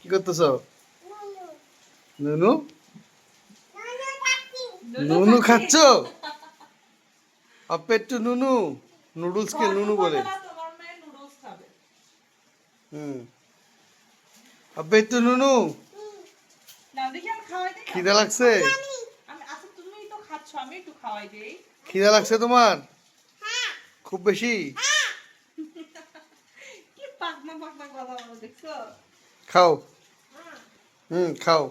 কি করতেছ? নুনু? নুনু খাচ্ছ। অপেট্টু নুনু নুডলস কে নুনু বলে। নুডলস খাবে? অপেট্টু নুনু? খিদে লাগছে? আচ্ছা খিদে লাগছে তোমার? খুব বেশি? কি পাকনা পাকনা কথা বলো দেখছ? খাও। হুম খাও।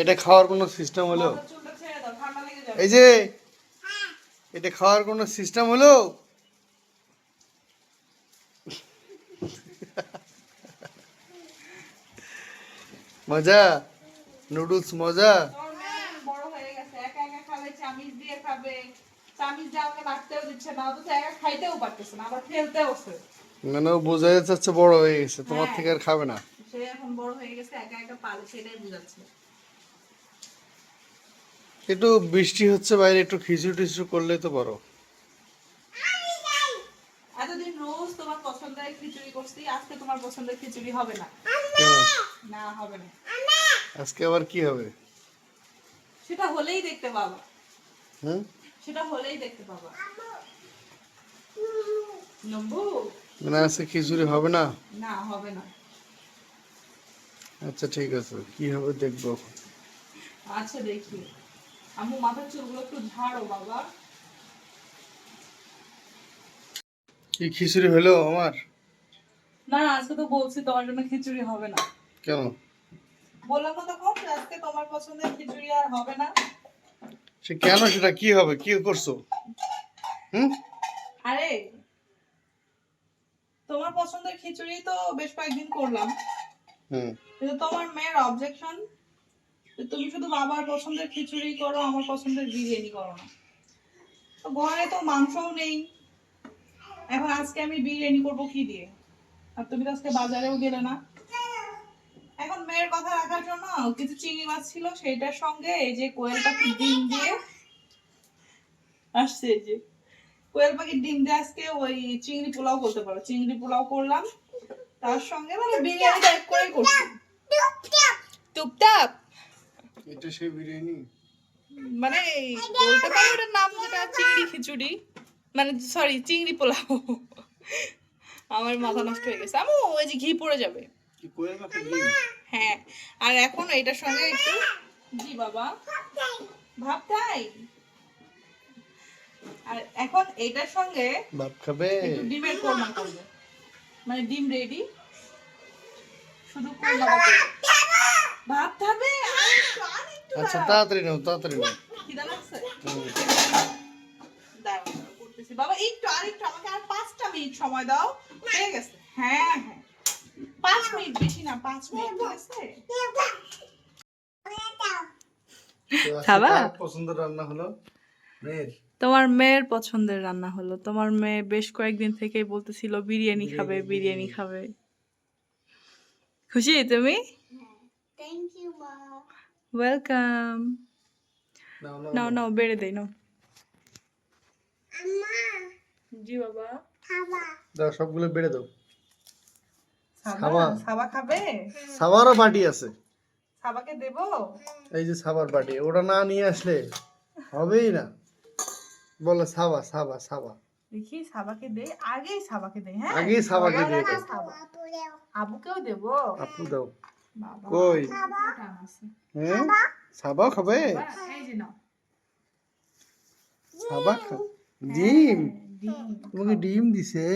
এটা খাওয়ার কোনো সিস্টেম হলো? এই যে এটা খাওয়ার কোনো সিস্টেম হলো? মজা? নুডলস মজা তোমার মেয়ে বড় হয়ে গেছে একা একা খাবে চামিচ দিয়ে খাবে চামিচ দিয়ে আমাকে লাগতেও দিচ্ছে না অথচ একা খাইতেও পারতেছে না আবার মানে ও বোঝা যাচ্ছে বড় হয়ে গেছে তোমার হ্যাঁ। থেকে আর খাবে না। সে এখন বড় হয়ে গেছে একা একা পারে সেটাই বুঝাচ্ছে। একটু বৃষ্টি হচ্ছে বাইরে একটু খিচুড়ি টিচুড়ি করলে তো বড়। এতদিন রোজ তোমার পছন্দের খিচুড়ি করছি আজকে তোমার পছন্দের খিচুড়ি হবে না। না হবে না। আজকে আবার কি হবে? সেটা হলেই দেখতে পাবা। হুম সেটা হলেই দেখতে পাবা। নম্বু মানে আজকে খিচুড়ি হবে না? না হবে না। আচ্ছা ঠিক আছে। কি হবে দেখব। আচ্ছা দেখি। আম্মু মাথার চুলগুলো একটু ঝাড়ো বাবা। কি খিচুড়ি হলো আমার? না আজকে তো বলছি তোমার জন্য খিচুড়ি হবে না। কেন? বললাম না তখন আজকে তোমার পছন্দের খিচুড়ি আর হবে না। সে কেন সেটা কি হবে? কি করছ? হুম? আরে তোমার পছন্দের খিচুড়ি তো বেশ কয়েকদিন করলাম। হুম। কিন্তু তোমার মেয়ের অবজেকশন তুমি শুধু বাবার পছন্দের খিচুড়ি করো আমার পছন্দের বিরিয়ানি করো না। তো ঘরে তো মাংসও নেই। এখন আজকে আমি বিরিয়ানি করব কি দিয়ে? আর তুমি তো আজকে বাজারেও গেলে না। এখন মেয়ের কথা রাখার জন্য কিছু চিংড়ি মাছ ছিল সেটার সঙ্গে এই যে কোয়েল পাখির ডিম দিয়ে আসছে যে। কোয়েল পাখির ডিম দিয়ে আজকে ওই চিংড়ি পোলাও করতে পারো। চিংড়ি পোলাও করলাম তার সঙ্গে মানে বিরিয়ানি টাইপ করেই করছি। টুপটাপ? এটা সেই বিরিয়ানি? মানে বলতে পারো ওটার নাম যেটা চিংড়ি খিচুড়ি। মানে সরি চিংড়ি পোলাও। আমার মাথা নষ্ট হয়ে গেছে। আমু ওই যে ঘি পড়ে যাবে। হ্যাঁ আর এখন এটার সঙ্গে একটু জি বাবা। ভাবটাই আর এখন এটার সঙ্গে ভাত খাবে? একটু ডিমের কোরমা করব। মানে ডিম রেডি শুধু কোরমা ভাত খাবে। আচ্ছা তাড়াতাড়ি নাও তাড়াতাড়ি নাও। খিদা লাগছে? দাঁড়াও, দাঁড়াও, করতেছি। বাবা একটু আর একটু আমাকে আর পাঁচটা মিনিট সময় দাও। হয়ে গেছে। হ্যাঁ হ্যাঁ। পাঁচ মিনিট বেশি না পাঁচ মিনিট আছে? তো আজকে খাবা? পছন্দের রান্না হলো? মেয়ের। তোমার মেয়ের পছন্দের রান্না হলো। তোমার মেয়ে বেশ কয়েকদিন থেকেই বলতেছিল বিরিয়ানি খাবে বিরিয়ানি। খাবে। খুশি তুমি? Thank you, Mom. ওয়েলকাম নাও নাও নাও নাও। বেড়ে দেই নাও। জি বাবা। দাও সবগুলো বেড়ে দাও। সাবা। সাবা। খাবে? সাবারও বাটি আছে। সাবাকে দেবো? এই যে সাবার বাটি ওটা না নিয়ে আসলে হবেই না। বলো সাবা সাবা সাবা। দেখি সাবাকে দে। আগেই সাবাকে দে হ্যাঁ? আগেই সাবাকে দিয়ে দাও আবুকেও। দেবো? আপু দাও। কই? হ্যাঁ? সাবা? খাবে? এই যে নাও। সাবা খা ডিম। ডিম? তোমাকে ডিম দিছে?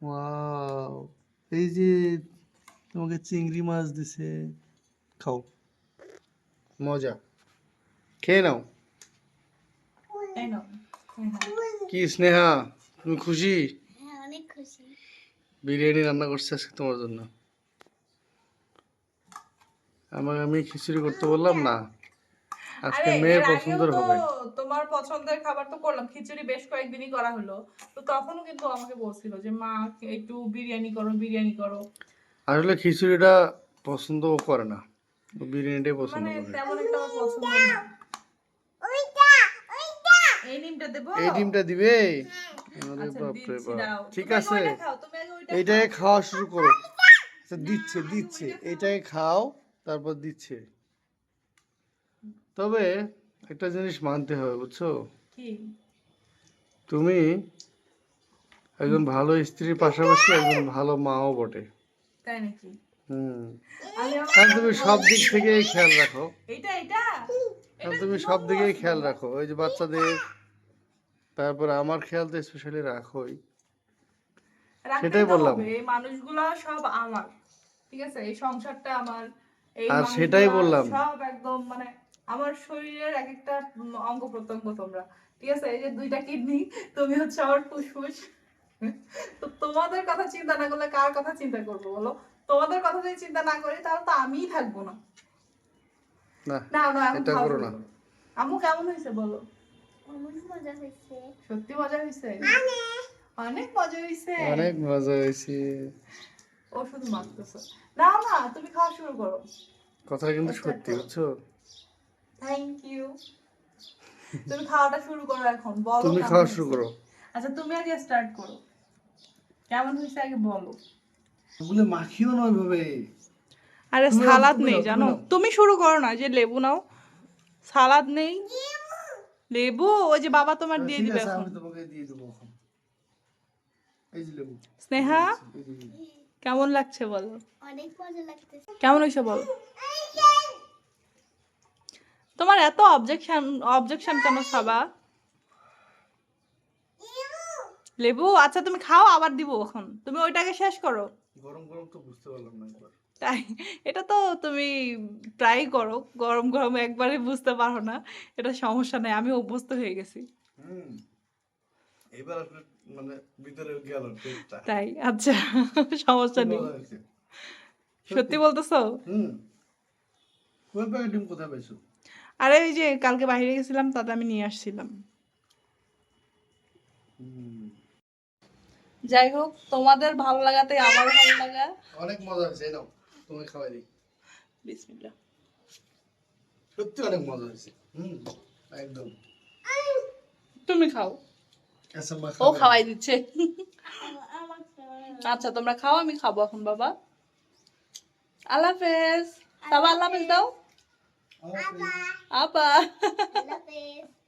ওয়াও। এই যে তোমাকে চিংড়ি মাছ দিছে খাও। মজা। খেয়ে নাও। কি স্নেহা তুমি খুশি? হ্যাঁ খুশি। বিরিয়ানি রান্না করছে আজকে তোমার জন্য। আমাকে আমি খিচুড়ি করতে বললাম না। আজকে আরে, মেয়ের এর আগেও পছন্দের তো হবে। তোমার পছন্দের খাবার তো করলাম। খিচুড়ি বেশ কয়েকদিনই করা হলো। তো তখনও কিন্তু আমাকে বলছিল যে মা একটু বিরিয়ানি করো বিরিয়ানি করো। আসলে খিচুড়িটা পছন্দ করে না। বিরিয়ানিটাই পছন্দ মানে করে। তেমন একটা পছন্দ না। ওইটা ওইটা এই ডিমটা দেবো? এই ডিমটা দিবে? আচ্ছা ঠিক আছে। ওইটা খাও, তুমি আগে ওইটা এইটাকে খাও। খাওয়া শুরু করো। আচ্ছা, দিচ্ছে দিচ্ছে। এটাকে খাও তারপর দিচ্ছে। তবে একটা জিনিস মানতে হবে বুঝছ? তুমি একজন ভালো স্ত্রীর পাশাপাশি একজন ভালো মাও বটে। তাই নাকি? হুম। কারণ তুমি সব দিক থেকেই খেয়াল রাখো। এটা কারণ তুমি সব দিকেই খেয়াল রাখো ওই যে বাচ্চাদের। তারপরে আমার খেয়াল তো স্পেশালি রাখোই সেটাই বললাম। এই মানুষগুলো সব আমার ঠিক আছে? এই সংসারটা আমার আর সেটাই বললাম। সব একদম মানে আমার শরীরের এক একটা অঙ্গ প্রত্যঙ্গ তোমরা। ঠিক আছে? এই যে দুইটা কিডনি তুমি হচ্ছে আমার ফুসফুস। তো তোমাদের কথা চিন্তা না করলে কার কথা চিন্তা করব বলো? তোমাদের কথা যদি চিন্তা না করি তাহলে তো আমিই থাকব না। না না এটা করো না। কেমন হয়েছে বলো? অনেক মজা হয়েছে। সত্যি মজা হয়েছে? অনেক মজা হয়েছে। অনেক মজা হয়েছে। ও শুধু মাখতেছে না না তুমি খাওয়া শুরু করো। কথা কিন্তু সত্যি বুঝছ? থ্যাংক ইউ তুমি খাওয়াটা শুরু করো এখন বলো তুমি কেমন খাওয়া শুরু করো। আচ্ছা তুমি আগে স্টার্ট করো। কেমন হয়েছে আগে বলো। ওগুলো মাখিও না ওইভাবে। আরে তুমি সালাদ নেই জানো? তুমি শুরু করো না যে লেবু নাও। সালাদ নেই। লেবু? ওই যে বাবা তোমার দিয়ে ঠিক দিবে এখন। তোমাকে দিয়ে দেবো এখন। এই যে লেবু। স্নেহা। কেমন লাগছে বলো? অনেক মজা লাগতেছে। কেমন হয়েছে বলো? তোমার এত অবজেকশন অবজেকশন কেন সাবা? লেবু আচ্ছা তুমি খাও আবার দিব এখন। তুমি ওইটাকে শেষ করো। গরম গরম তো বুঝতে পারলাম না একবার। তাই এটা তো তুমি ট্রাই করো গরম গরম একবারে বুঝতে পারো না। এটা সমস্যা নেই আমি অভ্যস্ত হয়ে গেছি। এবার মানে ভিতরে গেল তাই আচ্ছা সমস্যা নেই। সত্যি বলতেছো? হুম। কোন প্যাকেট ডিম কোথায় পাইছো? আরে ওই যে কালকে বাইরে গেছিলাম তাতে আমি নিয়ে আসছিলাম। যাই হোক তোমাদের ভালো লাগাতে আমার ভালো লাগা। অনেক মজা হয়েছে এই নাও তোমাকে খাওয়াই দিই। বিসমিল্লাহ। সত্যি অনেক মজা হয়েছে হুম একদম। তুমি খাও। মা ও খাওয়াই দিচ্ছে। আচ্ছা তোমরা খাও আমি খাব এখন বাবা। আল্লাহ হাফেজ। বাবা আল্লাহ হাফেজ দাও। আমার আপা আল্লাহ হাফেজ